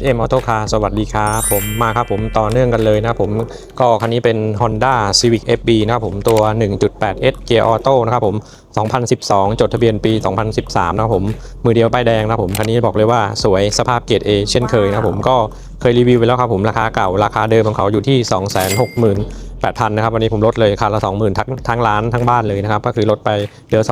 SM Auto Car สวัสดีครับผมมาครับผมต่อเนื่องกันเลยนะครับผมก็คันนี้เป็น Honda Civic FB นะครับผมตัว 1.8S Gear Auto นะครับผม 2012 จดทะเบียนปี 2013 นะครับผม มือเดียวป้ายแดงนะครับผม คันนี้บอกเลยว่าสวยสภาพเกรด A เช่นเคยนะครับผมก็เคยรีวิวไปแล้วครับผม ราคาเก่าราคาเดิมของเขาอยู่ที่ 260,000 8,000นะครับวันนี้ผมลดเลยคันละ 20,000 ทั้งทั้งร้านทั้งบ้านเลยนะครับก็คือลดไปเหลือ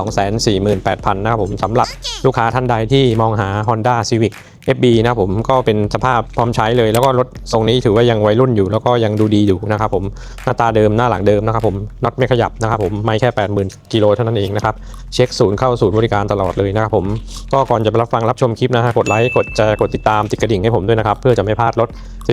248,000 นะครับผมสำหรับลูกค้าท่านใดที่มองหา Honda Civic FB นะครับผมก็เป็นสภาพพร้อมใช้เลย แล้วก็รถทรงนี้ถือว่ายังวัยรุ่นอยู่ แล้วก็ยังดูดีอยู่นะครับผมหน้าตาเดิมหน้าหลังเดิมนะครับผมน็อตไม่ขยับนะครับผมไม่แค่ 80,000กิโลเท่านั้นเองนะครับเช็คศูนย์เข้าศูนย์บริการตลอดเลยนะครับผมก็ก่อนจะไปรับฟังรับชมคลิปนะฮะกดไลค์กดแชร์กดติดตามติดกระดิ่งให้ผมด้วยนะครับเพื่อจะไม่พลาดรถ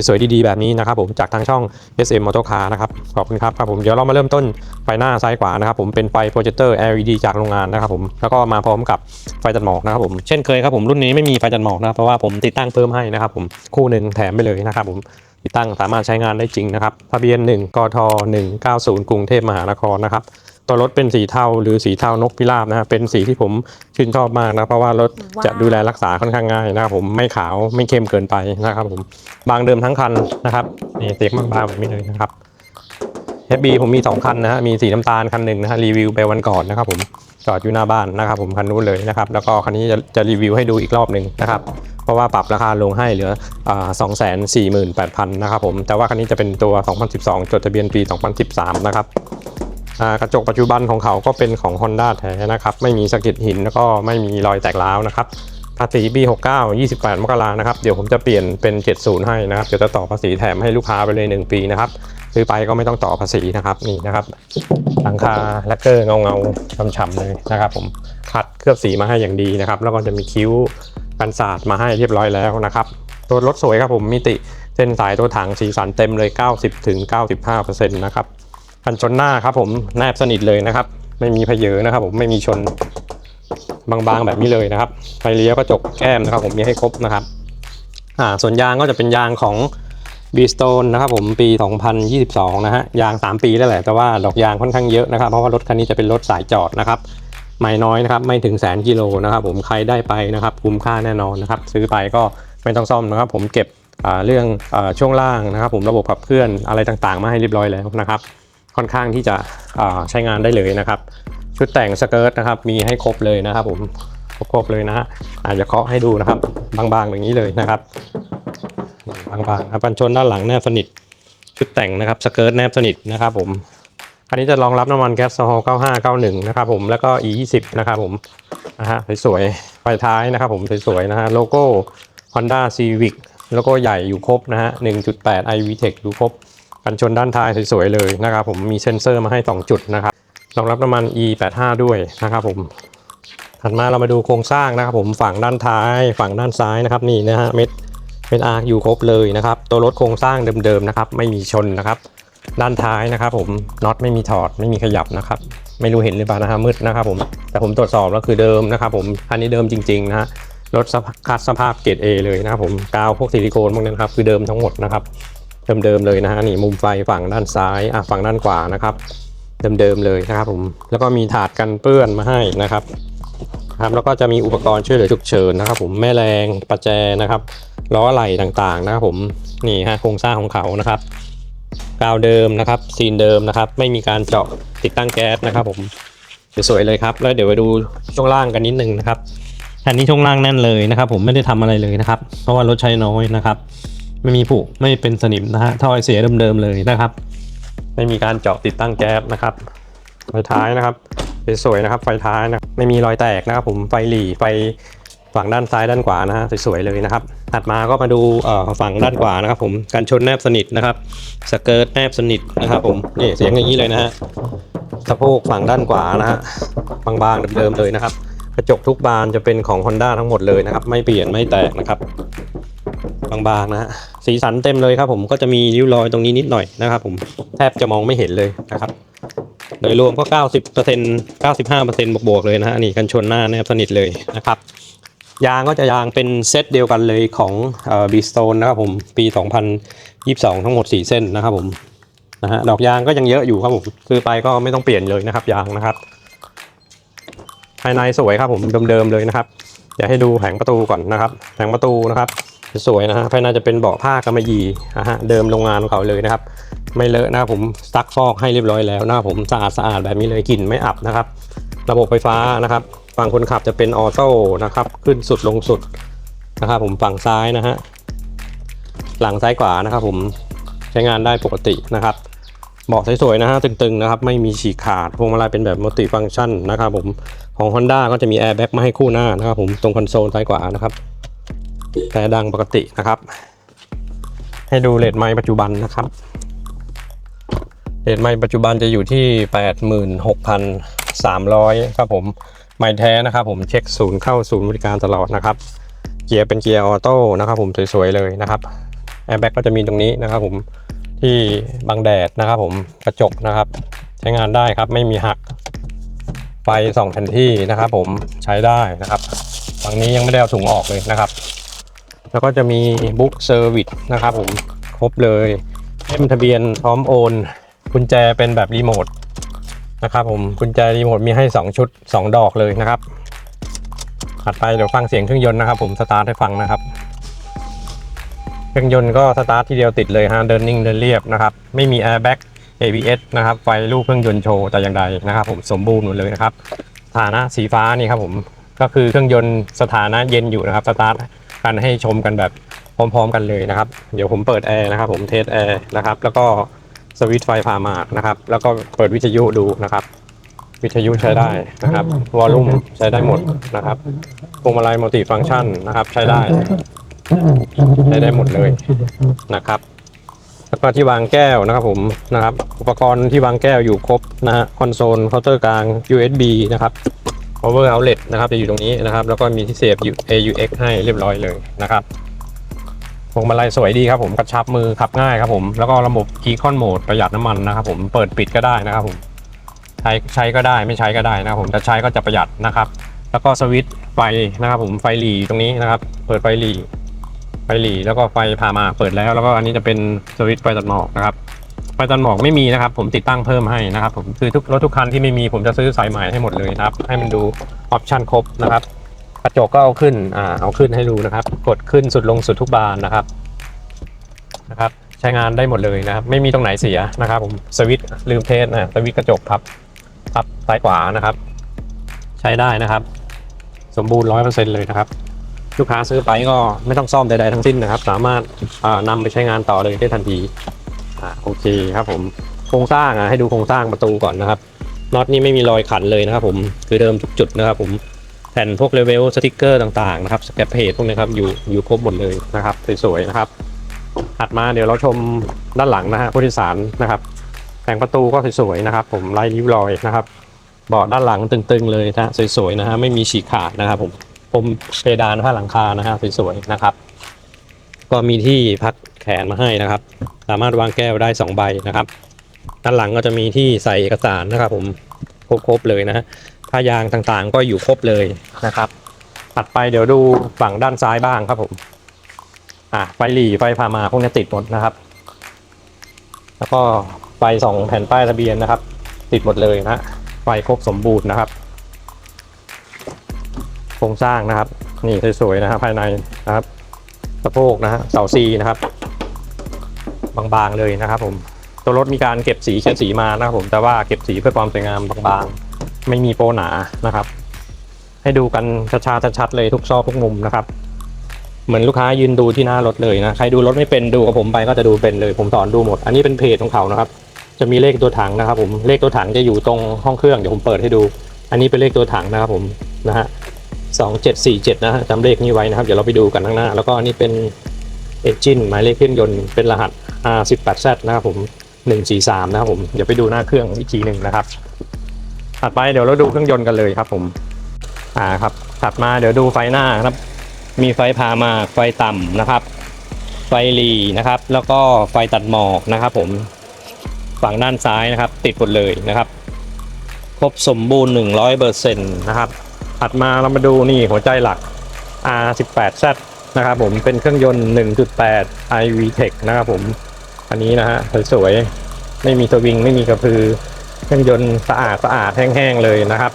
สวยๆดีๆแบบนี้นะครับผมจากทางช่อง SM Motor Car นะครับขอบคุณครับครับผมเดี๋ยวเรามาเริ่มต้นไฟหน้าซ้ายขวานะครับผมเป็นไฟโปรเจคเตอร์ LED จากโรงงานนะครับผมแล้วก็มาพร้อมกับไฟตัดหมอกนะครับผมเช่นเคยครับผมรุ่นนี้ไม่มีไฟตัดหมอกนะเพราะว่าผมติดตั้งเพิ่มให้นะครับผมคู่หนึ่งแถมไปเลยนะครับผมติดตั้งสามารถใช้งานได้จริงนะครับทะเบียน 1กท190 กรุงเทพมหานครนะครับตัวรถเป็นสีเทาหรือสีเทานกพิราบนะฮะเป็นสีที่ผมชื่นชอบมากนะเพราะว่ารถจะดูแลรักษาค่อนข้างง่ายนะครับผมไม่ขาวไม่เข้มเกินไปนะครับผมบางเดิมทั้งคันนะครับนี่เต็มบางๆแบบนี้เลยนะครับ FB ผมมี 2 คันนะฮะมีสีน้ำตาลคันหนึ่งนะฮะรีวิวไปวันก่อนนะครับผมจอดอยู่หน้าบ้านนะครับผมคันนู้นเลยนะครับแล้วก็คันนี้จะจะรีวิวให้ดูอีกรอบหนึ่งนะครับ เพราะว่าปรับราคาลงให้เหลือสองแสนสี่หมื่นแปดพันนะครับผม แต่ว่าคันนี้จะเป็นตัว 2012 จดทะเบียนปี 2013 นะครับกระจกปัจจุบันของเขาก็เป็นของ Honda แท้นะครับ ไม่มีสะเก็ดหินแล้วก็ไม่มีรอยแตกร้าวนะครับภาษีปี 69 28 มกรานะครับ เดี๋ยวผมจะเปลี่ยนเป็น 70 ให้นะครับ เดี๋ยวจะต่อภาษีแถมให้ลูกค้าไปเลย 1 ปีนะครับ ซื้อไปก็ไม่ต้องต่อภาษีนะครับ นี่นะครับ หลังคาแลกเกอร์เงาเงาช่ำๆเลยนะครับ ผม ขัดเคลือบสีมาให้อย่างดีนะครับ แล้วก็จะมีคิ้ว กันศาสตร์มาให้เรียบร้อยแล้วนะครับ ตัวรถสวยครับผมมิติเส้นสายตัวถังสีสันเต็มเลย 90ถึง95%นะครับกันชนหน้าครับผมแนบสนิทเลยนะครับ ไม่มีเพเยอนะครับ ผมไม่มีชนบางๆแบบนี้เลยนะครับไฟเลี้ยวกระจกแก้มนะครับ ผมมีให้ครบนะครับอ่าส่วนยางก็จะเป็นยางของ b ีสโตนนะครับผมปี 2022 นะฮะยาง 3 ปีแล้วแหละ แต่ว่าดอกยางค่อนข้างเยอะนะครับ เพราะว่ารถคันนี้จะเป็นรถสายจอดนะครับ ไม่น้อยนะครับไม่ถึงแสนกิโลนะครับผมใครได้ไปนะครับคุ้มค่าแน่นอนนะครับซื้อไปก็ไม่ต้องซ่อมนะครับ ผมเก็บเรื่องอช่วงล่างนะครับ ผมระบบขับเคลื่อนอะไรต่างๆ มาให้เรียบร้อยแล้วนะครับ ค่อนข้างที่จะใช้งานได้เลยนะครับ ชุดแต่งสเกิร์ตนะครับมีให้ครบเลยนะครับ ผมครบเลยนะอาจจะเคาะให้ดูนะครับ บางๆอย่างนี้เลยนะครับ บางๆพันชนด้านหลังแนบสนิทชุดแต่งนะครับสเกิร์ตแนบสนิทนะครับ ผม คันนี้จะรองรับน้ำมันแก๊สโซฮอล์95 91 นะครับผม แล้วก็ E20 นะครับผม นะฮะ สวยๆ ไฟท้ายนะครับผม สวยๆ นะฮะ โลโก้ Honda Civic โลโก้ใหญ่อยู่ครบนะฮะ 1.8 iVTEC อยู่ครบ กันชนด้านท้ายสวยๆ เลยนะครับผม มีเซ็นเซอร์มาให้ 2 จุดนะครับ รองรับน้ำมัน E85 ด้วยนะครับผมถัดมาเรามาดูโครงสร้างนะครับผมฝั่งด้านท้าย ฝั่งด้านซ้ายนะครับนี่นะฮะเม็ดเป็นอาร์อยู่ครบเลยนะครับ ตัวรถโครงสร้างเดิมๆนะครับ ไม่มีชนนะครับ ด้านท้ายนะครับผมน็อตไม่มีถอดไม่มีขยับนะครับไม่รู้เห็นหรือเปล่านะฮะมืดนะครับผมแต่ผมตรวจสอบแล้วคือเดิมนะครับผมอันนี้เดิมจริงๆนะฮะรถสภาพคัดสภาพเกรด A เลยนะครับผมกาวพวกซิลิโคนพวกนี้นะครับคือเดิมทั้งหมดนะครับเดิมๆเลยนะฮะนี่มุมไฟฝั่งด้านซ้ายอะฝั่งด้านขวานะครับ เดิมๆเลยนะครับผมแล้วก็มีถาดกันเปื้อนมาให้นะครับครับแล้วก็จะมีอุปกรณ์ช่วยเหลือฉุกเฉินนะครับ ผมแม่แรงประแจนะครับล้อไหล่ต่างๆนะครับผมนี่ฮะโครงสร้างของเขานะครับ กาวเดิมนะครับ ซีนเดิมนะครับ ไม่มีการเจาะติดตั้งแก๊สนะครับ ผมสวยๆเลยครับ แล้วเดี๋ยวไปดูช่วงล่างกันนิดนึงนะครับอันนี้ช่วงล่างแน่นเลยนะครับ ผมไม่ได้ทำอะไรเลยนะครับ เพราะว่ารถใช้น้อยนะครับ ไม่มีผุไม่เป็นสนิมนะฮะท่อไอเสียเดิมๆเลยนะครับ ไม่มีการเจาะติดตั้งแก๊สนะครับไฟท้ายนะครับสวยๆนะครับ ไฟท้ายนะไม่มีรอยแตกนะครับ ผมไฟหลีไฟ ฝั่งด้านซ้ายด้านขวานะฮะสวยๆเลยนะครับถัดมาก็มาดูเอ่อฝั่งด้านขวานะครับ ผมกันชนแนบสนิทนะครับสเกิร์ตแนบสนิทนะครับผมนี่เสียงอย่างนี้เลยนะฮะสะโพกฝั่งด้านขวานะฮะบางๆเดิมๆเลยนะครับ กระจกทุกบานจะเป็นของ Honda ทั้งหมดเลยนะครับ ไม่เปลี่ยนไม่แตกนะครับ บางๆนะฮะสีสันเต็มเลยครับ ผมก็จะมีริ้วรอยตรงนี้นิดหน่อยนะครับ ผมแทบจะมองไม่เห็นเลยนะครับโดยรวมก็ 90% 95%บวกๆเลยนะฮะนี่กันชนหน้าแนบสนิทเลยนะครับ ยางก็จะยางเป็นเซตเดียวกันเลยของบีสโตนนะครับผมปี 2022 ทั้งหมด 4 เส้นนะครับผมนะฮะดอกยางก็ยังเยอะอยู่ครับผมซื้อไปก็ไม่ต้องเปลี่ยนเลยนะครับยางนะครับ ภายในสวยครับผมเดิมๆเลยนะครับเดี๋ยวให้ดูแผงประตูก่อนนะครับแผงประตูนะครับสวยนะฮะภายในจะเป็นเบาะผ้ากำมะหยี่นะฮะเดิมโรงงานของเขาเลยนะครับ ไม่เลอะนะครับผมซักฟอกให้เรียบร้อยแล้วนะครับผมสะอาดสะอาดแบบนี้เลยกลิ่นไม่อับนะครับ ระบบไฟฟ้านะครับ ฝั่งคนขับจะเป็นออโต้นะครับ ขึ้นสุดลงสุดนะครับผมฝั่งซ้ายนะฮะหลังซ้ายขวานะครับ ผมใช้งานได้ปกตินะครับเบาะสวยๆนะฮะตึงๆนะครับไม่มีฉีกขาดพวงมาลัยเป็นแบบมัลติฟังชันนะครับผมของ Honda ก็จะมีแอร์แบ็กมาให้คู่หน้านะครับผมตรงคอนโซลซ้ายขวานะครับแต่ดังปกตินะครับ ให้ดูเลทไม้ปัจจุบันนะครับเลทไม้ปัจจุบันจะอยู่ที่ 86,300 ครับผม ไม้แท้นะครับ ผมเช็คศูนย์เข้าศูนย์บริการตลอดนะครับ เกียร์เป็นเกียร์ออโต้นะครับ ผมสวยๆเลยนะครับแอร์แบ็กก็จะมีตรงนี้นะครับ ผมที่บังแดดนะครับ ผมกระจกนะครับ ใช้งานได้ครับไม่มีหักไฟสองแผ่นที่นะครับ ผมใช้ได้นะครับฝั่งนี้ยังไม่ได้เอาถุงออกเลยนะครับ แล้วก็จะมีบุ๊กเซอร์วิสนะครับ ผมครบเลยเล่มทะเบียนพร้อมโอนกุญแจเป็นแบบรีโมท นะครับผมกุญแจรีโมทมีให้ 2 ชุด 2 ดอกเลยนะครับถัดไปเดี๋ยวฟังเสียงเครื่องยนต์นะครับ ผมสตาร์ทให้ฟังนะครับ เครื่องยนต์ก็สตาร์ททีเดียวติดเลยฮะเดินนิ่งเดินเรียบนะครับ ไม่มีแอร์แบ็ก ABS นะครับไฟลูกเครื่องยนต์โชว์แต่อย่างใดนะครับ ผมสมบูรณ์หมดเลยนะครับสถานะสีฟ้านี่ครับผมก็คือเครื่องยนต์สถานะเย็นอยู่นะครับสตาร์ทกันให้ชมกันแบบพร้อมๆกันเลยนะครับ เดี๋ยวผมเปิดแอร์นะครับผมเทสแอร์นะครับ แล้วก็ สวิตช์ไฟพามานะครับ แล้วก็เปิดวิทยุดูนะครับ วิทยุใช้ได้นะครับ วอลลุ่มใช้ได้หมดนะครับพวงมาลัยมัลติฟังก์ชันนะครับ ใช้ได้ ใช้ได้หมดเลยนะครับ แล้วก็ที่วางแก้วนะครับผมนะครับ อุปกรณ์ที่วางแก้วอยู่ครบนะฮะคอนโซลเคาน์เตอร์กลาง USB นะครับ power outlet นะครับจะอยู่ตรงนี้นะครับ แล้วก็มีที่เสียบ AUX ให้เรียบร้อยเลยนะครับ พวงมาลัยสวยดีครับผมกระชับมือขับง่ายครับผมแล้วก็ระบบ Econ Mode ประหยัดน้ำมันนะครับผมเปิดปิดก็ได้นะครับผมใช้ใช้ก็ได้ไม่ใช้ก็ได้นะครับผมแต่ใช้ก็จะประหยัดนะครับ แล้วก็สวิตช์ไฟนะครับผมไฟหลีตรงนี้นะครับ เปิดไฟหลีไฟหลีแล้วก็ไฟพามาเปิดแล้ว แล้วก็อันนี้จะเป็นสวิตช์ไฟตัดหมอกนะครับไฟตัดหมอกไม่มีนะครับ ผมติดตั้งเพิ่มให้นะครับ ผมคือทุกรถทุกคันที่ไม่มีผมจะซื้อสายใหม่ให้หมดเลยนะครับ ให้มันดูออปชั่นครบนะครับ กระจกก็เอาขึ้นอ่าเอาขึ้นให้ดูนะครับ กดขึ้นสุดลงสุดทุกบานนะครับนะครับใช้งานได้หมดเลยนะครับ ไม่มีตรงไหนเสียนะครับผมสวิตช์ลืมเทสนะสวิตช์กระจกพับพับซ้ายขวานะครับ ใช้ได้นะครับ สมบูรณ์ร้อยเปอร์เซ็นต์เลยนะครับ ลูกค้าซื้อไปก็ไม่ต้องซ่อมใดๆทั้งสิ้นนะครับ สามารถอ่านำไปใช้งานต่อเลยได้ทันทีอ่าโอเคครับผมโครงสร้างอะให้ดูโครงสร้างประตูก่อนนะครับน็อตนี่ไม่มีรอยขันเลยนะครับผมคือเดิมทุกจุดนะครับผม แผ่นพวกเลเวลสติกเกอร์ต่างๆนะครับสแกปเพจพวกนี้ครับอยู่อยู่ครบหมดเลยนะครับสวยๆนะครับถัดมาเดี๋ยวเราชมด้านหลังนะฮะผู้โดยสารนะครับแต่งประตูก็สวยๆนะครับ ผมไร้ริ้วรอยนะครับเบาะด้านหลังตึงๆเลยนะสวยๆนะฮะไม่มีฉีกขาดนะครับ ผมผมเพดานผ้าหลังคานะฮะสวยๆนะครับ ก็มีที่พักแขนมาให้นะครับ สามารถวางแก้วได้ 2 ใบนะครับ ด้านหลังก็จะมีที่ใส่เอกสารนะครับ ผมครบๆเลยนะฮะ ผ้ายางต่างๆ ก็อยู่ครบเลยนะครับถัดไปเดี๋ยวดูฝั่งด้านซ้ายบ้างครับผม อะไฟหลีไฟพามาพวกนี้ติดหมดนะครับ แล้วก็ไฟสองแผ่นป้ายทะเบียนนะครับ ติดหมดเลยนะไฟครบสมบูรณ์นะครับโครงสร้างนะครับ นี่สวยๆนะครับภายในนะครับสะโพกนะฮะเสาซีนะครับ บางๆเลยนะครับ ผมตัวรถมีการเก็บสีเขียนสีมานะครับผมแต่ว่าเก็บสีเพื่อความสวยงามบางๆ ไม่มีโปรหนานะครับ ให้ดูกันชัดๆชัดๆเลยทุกซอกทุกมุมนะครับ เหมือนลูกค้ายืนดูที่หน้ารถเลยนะ ใครดูรถไม่เป็นดูกับผมไปก็จะดูเป็นเลย ผมสอนดูหมด อันนี้เป็นเพจของเขานะครับ จะมีเลขตัวถังนะครับ ผมเลขตัวถังจะอยู่ตรงห้องเครื่องเดี๋ยวผมเปิดให้ดู อันนี้เป็นเลขตัวถังนะครับ ผมนะฮะ2747นะฮะจำเลขนี้ไว้นะครับ เดี๋ยวเราไปดูกันข้างหน้า แล้วก็อันนี้เป็นเอจินหมายเลขเครื่องยนต์เป็นรหัส R18Z นะครับผม143 นะครับผม เดี๋ยวไปดูหน้าเครื่องอีกทีหนึ่งนะครับ ถัดไปเดี๋ยวเราดูเครื่องยนต์กันเลยครับ ผม อ่าครับ ถัดมาเดี๋ยวดูไฟหน้าครับ มีไฟพามาไฟต่ำนะครับ ไฟหลีนะครับ แล้วก็ไฟตัดหมอกนะครับ ผมฝั่งด้านซ้ายนะครับ ติดหมดเลยนะครับ ครบสมบูรณ์100เปอร์เซ็นต์นะครับ ถัดมาเรามาดูนี่หัวใจหลัก R18Z นะครับผมเป็นเครื่องยนต์ 1.8 iVTEC นะครับผม อันนี้นะฮะสวยๆไม่มีสวิงไม่มีกระพือ เครื่องยนต์สะอาดสะอาดแห้งๆเลยนะครับ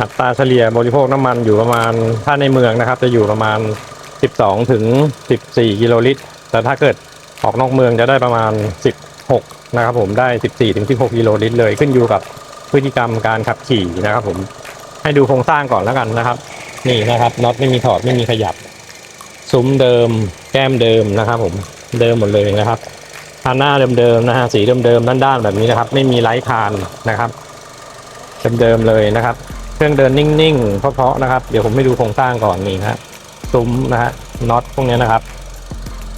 อัตราเฉลี่ยบริโภคน้ำมันอยู่ประมาณถ้าในเมืองนะครับ จะอยู่ประมาณ 12 ถึง 14 กิโลลิตร แต่ถ้าเกิดออกนอกเมืองจะได้ประมาณ 16 นะครับผมได้ 14 ถึง 16 กิโลลิตรเลยขึ้นอยู่กับพฤติกรรมการขับขี่นะครับผมให้ดูโครงสร้างก่อนแล้วกันนะครับ นี่นะครับน็อตไม่มีถอดไม่มีขยับ ซุ้มเดิม แก้มเดิมนะครับ ผมเดิมหมดเลยนะครับ คานหน้าเดิมๆนะฮะสีเดิมๆด้านๆแบบนี้นะครับ ไม่มีไร้คานนะครับเดิมๆเลยนะครับ เครื่องเดินนิ่งๆเพาะๆนะครับ เดี๋ยวผมให้ดูโครงสร้างก่อนนี่ฮะซุ้มนะฮะน็อตพวกเนี้ยนะครับ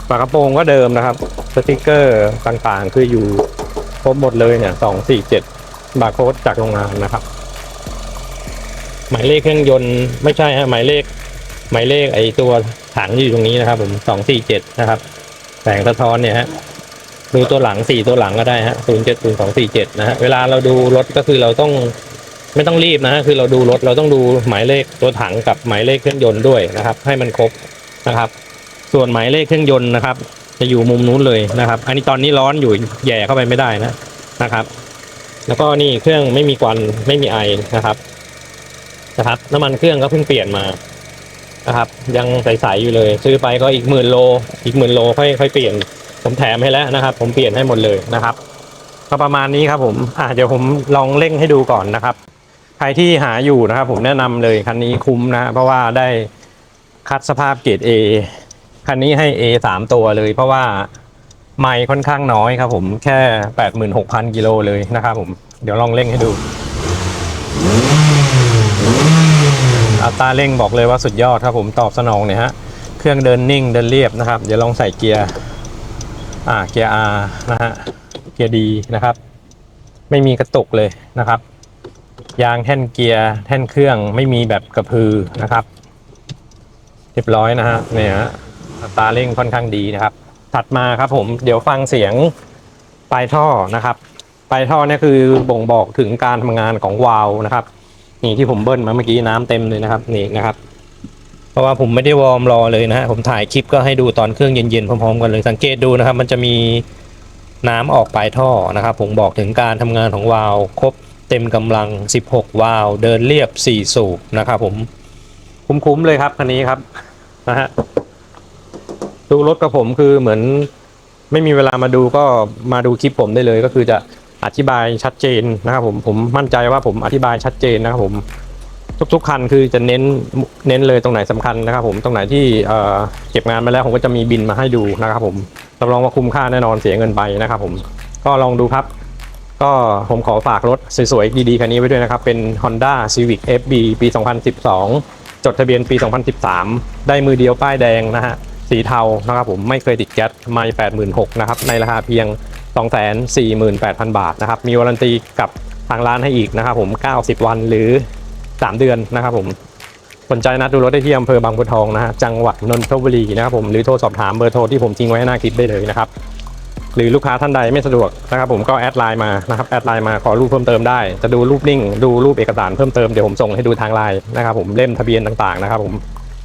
ฝากระโปรงก็เดิมนะครับ สติกเกอร์ต่างๆ คืออยู่ครบหมดเลยเนี่ยสองสี่เจ็ดบาร์โค้ดจากโรงงานนะครับ หมายเลขเครื่องยนต์ไม่ใช่ฮะหมายเลข หมายเลขไอตัวถังอยู่ตรงนี้นะครับ ผมสองสี่เจ็ดนะครับ แสงสะท้อนเนี่ยฮะ ดูตัวหลังสี่ตัวหลังก็ได้ฮะศูนย์เจ็ดศูนย์สองสี่เจ็ดนะฮะเวลาเราดูรถก็คือเราต้องไม่ต้องรีบนะฮะคือเราดูรถเราต้องดูหมายเลขตัวถังกับหมายเลขเครื่องยนต์ด้วยนะครับ ให้มันครบนะครับ ส่วนหมายเลขเครื่องยนต์นะครับ จะอยู่มุมนู้นเลยนะครับ อันนี้ตอนนี้ร้อนอยู่แย่เข้าไปไม่ได้นะนะครับ แล้วก็นี่เครื่องไม่มีควันไม่มีไอนะครับนะครับน้ำมันเครื่องก็เพิ่งเปลี่ยนมานะครับ ยังใสๆอยู่เลย ซื้อไปก็อีกหมื่นโล อีกหมื่นโลค่อยค่อยเปลี่ยน ผมแถมให้แล้วนะครับ ผมเปลี่ยนให้หมดเลยนะครับ ก็ประมาณนี้ครับผมอ่าเดี๋ยวผมลองเร่งให้ดูก่อนนะครับ ใครที่หาอยู่นะครับ ผมแนะนำเลยคันนี้คุ้มนะเพราะว่าได้คัดสภาพเกรด A คันนี้ให้ A สามตัวเลย เพราะว่าไมล์ค่อนข้างน้อยครับ ผมแค่86,000กิโลเลยนะครับผมเดี๋ยวลองเร่งให้ดูอัตราเร่งบอกเลยว่าสุดยอดครับผมตอบสนองเนี่ยฮะ เครื่องเดินนิ่งเดินเรียบนะครับ เดี๋ยวลองใส่เกียร์ อ่าเกียร์ R นะฮะเกียร์ดีนะครับ ไม่มีกระตุกเลยนะครับ ยางแท่นเกียร์แท่นเครื่องไม่มีแบบกระพือนะครับเรียบร้อยนะฮะเนี่ยฮะตาเร่งค่อนข้างดีนะครับ ถัดมาครับผมเดี๋ยวฟังเสียงปลายท่อนะครับปลายท่อเนี่ยคือบ่งบอกถึงการทำงานของวาล์วนะครับ นี่ที่ผมเบิ้ลมาเมื่อกี้น้ำเต็มเลยนะครับนี่นะครับ ราะว่าผมไม่ได้วอร์มรอเลยนะฮะผมถ่ายคลิปก็ให้ดูตอนเครื่องเย็นๆพร้อมๆกันเลยสังเกตดูนะครับ มันจะมีน้ำออกปลายท่อนะครับ ผมบอกถึงการทำงานของวาล์วครบเต็มกำลัง 16 วาล์วเดินเรียบ 4 สูบนะครับผมคุ้มๆเลยครับคันนี้ครับนะฮะดูรถกับผมคือเหมือนไม่มีเวลามาดูก็มาดูคลิปผมได้เลยก็คือจะอธิบายชัดเจนนะครับผมผมมั่นใจว่าผมอธิบายชัดเจนนะครับผม ทุกๆคันคือจะเน้นเน้นเลยตรงไหนสำคัญนะครับ ผมตรงไหนที่เอ่อเก็บงานมาแล้วผมก็จะมีบินมาให้ดูนะครับ ผมรับรองว่าคุ้มค่าแน่นอนเสียเงินไปนะครับ ผมก็ลองดูครับ ก็ผมขอฝากรถสวยๆดีๆคันนี้ไว้ด้วยนะครับ เป็น Honda Civic FB ปี 2012 จดทะเบียนปี 2013 ได้มือเดียวป้ายแดงนะฮะสีเทานะครับ ผมไม่เคยติดแก๊สไม่86,000นะครับในราคาเพียง 248,000 บาทนะครับมีวารันตีกับทางร้านให้อีกนะครับผม 90 วันหรือ 3เดือนนะครับผมสนใจนะดูรถได้ที่อำเภอบางบัวทองนะฮะจังหวัดนนทบุรีนะครับผมหรือโทรสอบถามเบอร์โทรที่ผมทิ้งไว้ให้หน้าคลิปได้เลยนะครับหรือลูกค้าท่านใดไม่สะดวกนะครับผมก็แอดไลน์มานะครับแอดไลน์มาขอรูปเพิ่มเติมได้ จะดูรูปนิ่ง ดูรูปเอกสารเพิ่มเติมเดี๋ยวผมส่งให้ดูทางไลน์นะครับผมเล่มทะเบียนต่างๆนะครับผม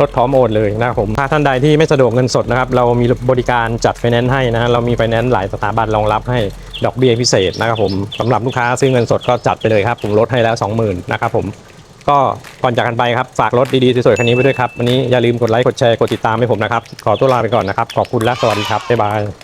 รถพร้อมโอนเลยนะครับผมถ้าท่านใดที่ไม่สะดวกเงินสดนะครับเรามีบริการจัดไฟแนนซ์ให้นะเรามีไฟแนนซ์หลายสถาบันรองรับให้ดอกเบี้ยพิเศษนะครับผมสำหรับลูกค้าซื้อเงินสดก็จัดไปเลยครับผมลดให้แล้ว 20,000นะครับผม ก็ก่อนจากกันไปครับฝากรถดีๆสวยๆคันนี้ไว้ด้วยครับวันนี้อย่าลืมกดไลค์กดแชร์กดติดตามให้ผมนะครับขอตัวลาไปก่อนนะครับขอบคุณและสวัสดีครับบ๊ายบาย